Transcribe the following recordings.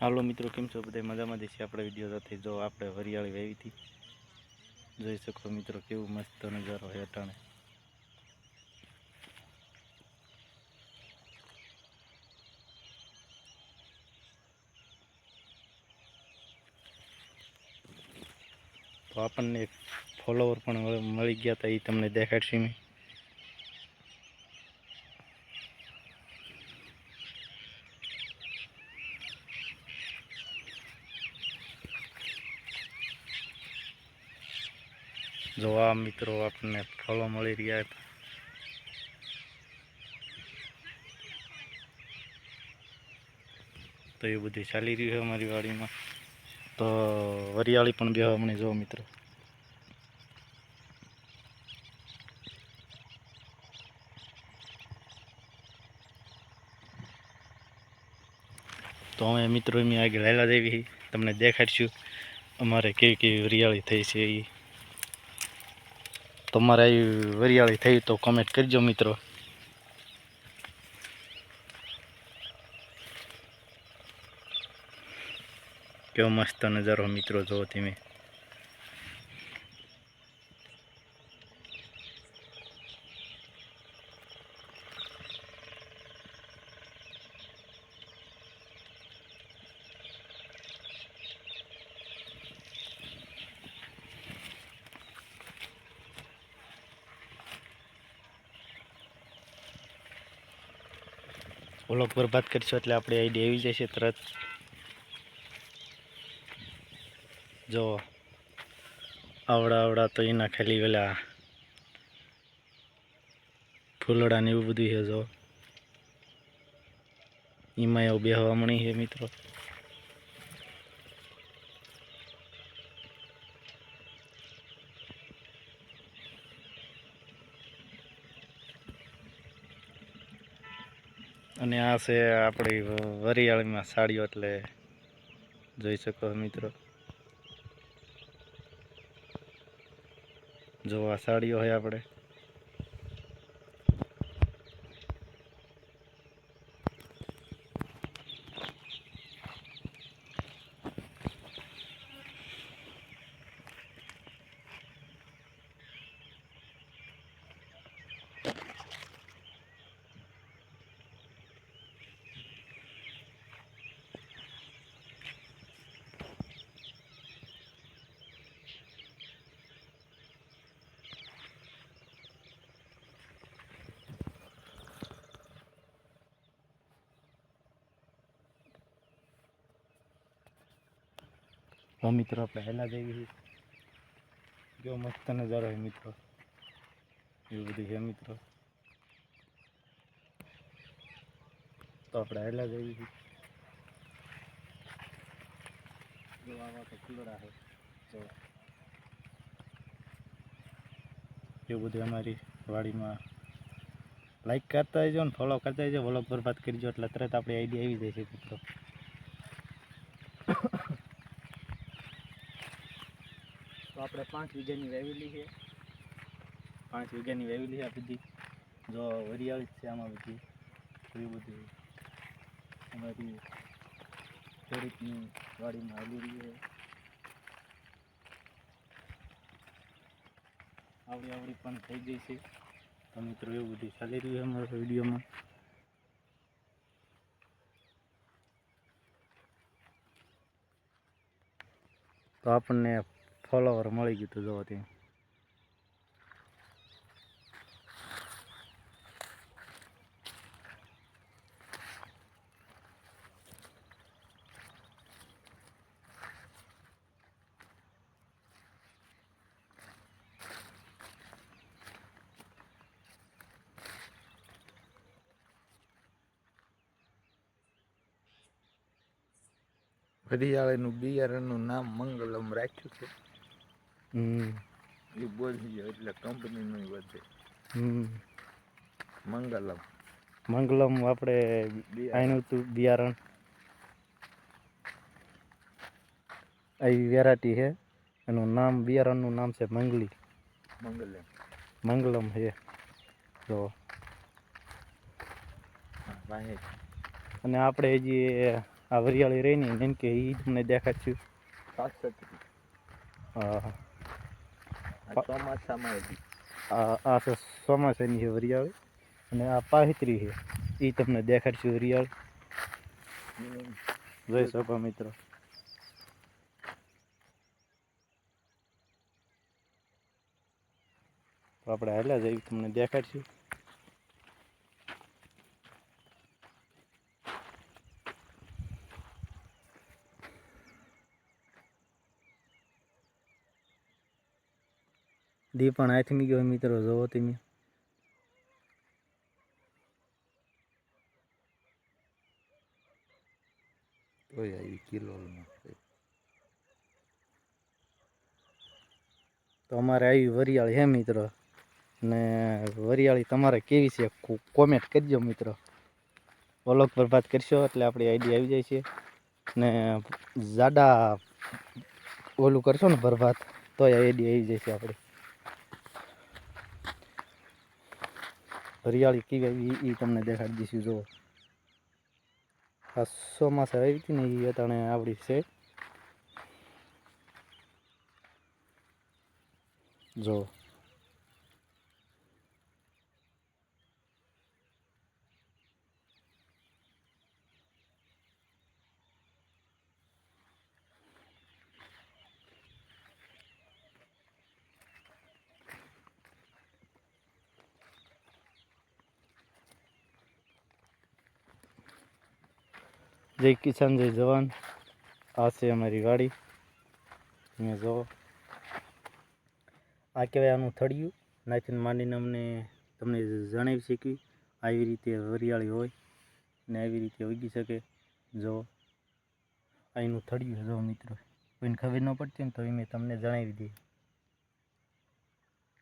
હાલો મિત્રો, કેમ છો? બધા મજામાં દેશી આપણે વીડિયો સાથે. જો આપણે હરિયાળી વાવી હતી, જોઈ શકો મિત્રો કેવું મસ્ત નજારો હોય અટાણે. તો આપણને એક ફોલોવર પણ મળી ગયા હતા એ તમને દેખાડશે મેં જો આ મિત્રો આપણને ફળો મળી રહ્યા તો એ બધું ચાલી રહ્યું છે અમારી વાડીમાં. તો વરિયાળી પણ બે હમણાં જો મિત્રો. તો અમે મિત્રો એમની આગળ લાયલા દેવી તમને દેખાડશું અમારે કેવી કેવી વરિયાળી થઈ છે એ તમારે આવી વરિયાળી થઈ તો કમેન્ટ કરજો મિત્રો. કેવો મસ્ત નજારો મિત્રો જોવો તમે. ઓલોક બરબાદ કરીશું એટલે આપણે આઈડી આવી જશે તરત. જો, આવડા આવડા તો એના ખાલી પેલા ફૂલડા ને એવું બધું છે, જો. એમાં એવું બેહવા મળી છે મિત્રો. અને આ છે આપણી વરિયાળીમાં સાડીઓ, એટલે જોઈ શકો મિત્રો. જો આ સાડીઓ હોય આપણે. તો મિત્રો આપણે હેલા જેવી જો મસ્ત નજારો છે મિત્રો. એવું બધું છે મિત્રો. તો આપણે હેલા દેવી જો આવા તો ફૂલડા છે જો. એવું બધું અમારી વાડીમાં. લાઈક કરતા જજો ને ફોલો કરતા જજો વ્લોગ બરબાદ કરજો એટલે તરત આપણી આઈડિયા આવી જાય છે મિત્રો તો આપણે પાંચ વીઘાની વાવેલી છે. પાંચ વીઘાની વાવેલી છે આ બધી. જો વરિયાળી છે આમાં બધી. એવી બધી અમારી ખેડૂતની વાડીમાં આવી રહી છે. આવડી આવડી પણ થઈ ગઈ છે. તો મિત્રો એવું બધું ચાલી રહ્યું છે અમારા વિડીયોમાં. તો આપણને ફોલોવર મળી ગયું હતું જોવા ત્યાં હરિયાળીનું બિયારણનું નામ મંગલમ રાખ્યું છે એ બોલી એટલે કંપનીનું વધે મંગલમ મંગલમ આપણે આનું હતું બિયારણ આવી વેરાયટી છે એનું નામ બિયારણનું નામ છે મંગલી મંગલમ મંગલમ છે તો અને આપણે હજી આ વરિયાળી રહીને ને કે એ તમને દેખાડશું હા. ચોમાસામાં આ છે ચોમાસાની છે વરિયાળ. અને આ પાહિત્રી છે. એ તમને દેખાડશું વરિયાળ. જય શકો મિત્રો. આપણે હાલ્યા જઈ તમને દેખાડશું. દી પણ હાથમી ગયો મિત્રો જોવો તમે. તોય આવી કિલોલમાં. તો અમારે આવી વરિયાળી હે મિત્રો. ને વરિયાળી તમારે કેવી છે કોમેન્ટ કરજો મિત્રો. ઓલોક બરબાદ કરશો એટલે આપણી આઈડી આવી જાય છે. ને જાડા ઓલું કરશો ને બરબાદ તોય આઈડી આવી જાય છે આપણી. વરિયાળી કેવી એ તમને દેખાડી દઈશું, જુઓ. આ ચોમાસા આવી હતી ને એ અટાણે આવડી છે. જો જય કિસાન જય જવાન. આ છે અમારી ગાડી. તમે જો આ કહેવાય આનું થળિયું. નાખીને માંડીને અમને તમને જણાવી શીખવી આવી રીતે વરિયાળી હોય ને આવી રીતે ઉગી શકે. જો અહીંનું થળિયું જો મિત્રો. કોઈને ખબર ન પડતી ને તો મેં તમને જણાવી દઈએ.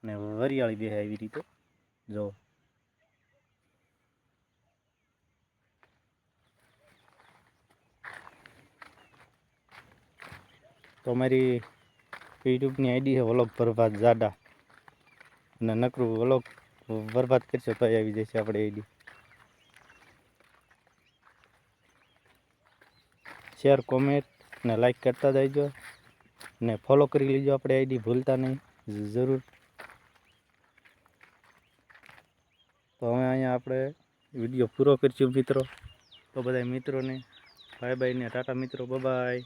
અને વરિયાળી બે આવી રીતે. જો તો મારી યુટ્યુબની આઈડી છે વલોગ બરબાદ જાડા. અને નકરું વલોગ બરબાદ કરશો તો આવી જશે આપણે આઈડી. શેર, કોમેન્ટ ને લાઈક કરતા જજો ને ફોલો કરી લેજો આપણે આઈડી, ભૂલતા નહીં. જરૂર. તો હવે અહીંયા આપણે વીડિયો પૂરો કરીશું મિત્રો. તો બધા મિત્રોને, બાય બાય ટાટા મિત્રો બાય